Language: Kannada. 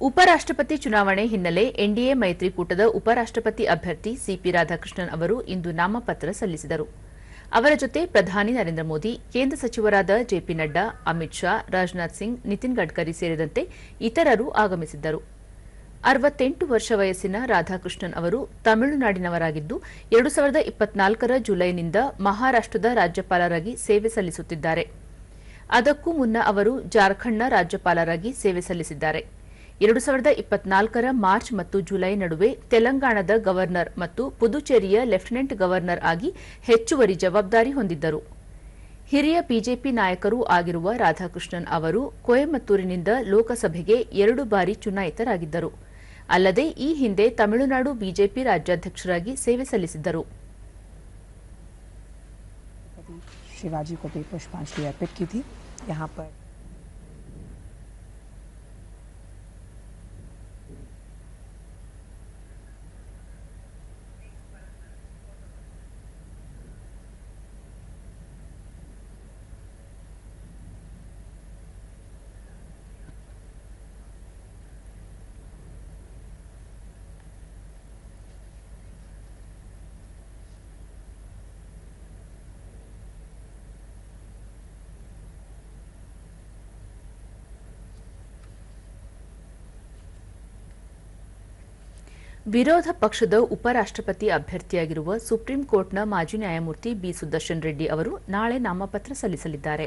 ಉಪರಾಷ್ಟ್ರಪತಿ ಚುನಾವಣೆ ಹಿನ್ನೆಲೆ ಎನ್ಡಿಎ ಮೈತ್ರಿಕೂಟದ ಉಪರಾಷ್ಟ್ರಪತಿ ಅಭ್ಯರ್ಥಿ ಸಿಪಿ ರಾಧಾಕೃಷ್ಣನ್ ಅವರು ಇಂದು ನಾಮಪತ್ರ ಸಲ್ಲಿಸಿದರು. ಅವರ ಜೊತೆ ಪ್ರಧಾನಿ ನರೇಂದ್ರ ಮೋದಿ, ಕೇಂದ್ರ ಸಚಿವರಾದ ಜೆಪಿ ನಡ್ಡಾ, ಅಮಿತ್ ಶಾ, ರಾಜನಾಥ್ ಸಿಂಗ್, ನಿತಿನ್ ಗಡ್ಕರಿ ಸೇರಿದಂತೆ ಇತರರು ಆಗಮಿಸಿದ್ದರು. ಅರವತ್ತೆಂಟು ವರ್ಷ ವಯಸ್ಸಿನ ರಾಧಾಕೃಷ್ಣನ್ ಅವರು ತಮಿಳುನಾಡಿನವರಾಗಿದ್ದು, ಎರಡು ಸಾವಿರದ ಇಪ್ಪತ್ನಾಲ್ಕರ ಜುಲೈನಿಂದ ಮಹಾರಾಷ್ಟದ ರಾಜ್ಯಪಾಲರಾಗಿ ಸೇವೆ ಸಲ್ಲಿಸುತ್ತಿದ್ದಾರೆ. ಅದಕ್ಕೂ ಮುನ್ನ ಅವರು ಜಾರ್ಖಂಡ್ನ ರಾಜ್ಯಪಾಲರಾಗಿ ಸೇವೆ ಸಲ್ಲಿಸಿದ್ದಾರೆ. ಎರಡು ಸಾವಿರದ ಇಪ್ಪತ್ನಾಲ್ಕರ ಮಾರ್ಚ್ ಮತ್ತು ಜುಲೈ ನಡುವೆ ತೆಲಂಗಾಣದ ಗವರ್ನರ್ ಮತ್ತು ಪುದುಚೇರಿಯ ಲೆಫ್ಟಿನೆಂಟ್ ಗವರ್ನರ್ ಆಗಿ ಹೆಚ್ಚುವರಿ ಜವಾಬ್ದಾರಿ ಹೊಂದಿದ್ದರು ಹಿರಿಯ ಬಿಜೆಪಿ ನಾಯಕರೂ ಆಗಿರುವ ರಾಧಾಕೃಷ್ಣನ್ ಅವರು ಕೊಯಮತ್ತೂರಿನಿಂದ ಲೋಕಸಭೆಗೆ ಎರಡು ಬಾರಿ ಚುನಾಯಿತರಾಗಿದ್ದರು ಅಲ್ಲದೆ ಈ ಹಿಂದೆ ತಮಿಳುನಾಡು ಬಿಜೆಪಿ ರಾಜ್ಯಾಧ್ಯಕ್ಷರಾಗಿ ಸೇವೆ ಸಲ್ಲಿಸಿದ್ದರು शिवाजी को भी पुष्पांजलि अर्पित की थी यहाँ पर ವಿರೋಧ ಪಕ್ಷದ ಉಪರಾಷ್ಟ್ರಪತಿ ಅಭ್ಯರ್ಥಿಯಾಗಿರುವ ಸುಪ್ರೀಂ ಕೋರ್ಟ್ನ ಮಾಜಿ ನ್ಯಾಯಮೂರ್ತಿ ಬಿ. ಸುದರ್ಶನ್ ರೆಡ್ಡಿ ಅವರು ನಾಳೆ ನಾಮಪತ್ರ ಸಲ್ಲಿಸಲಿದ್ದಾರೆ.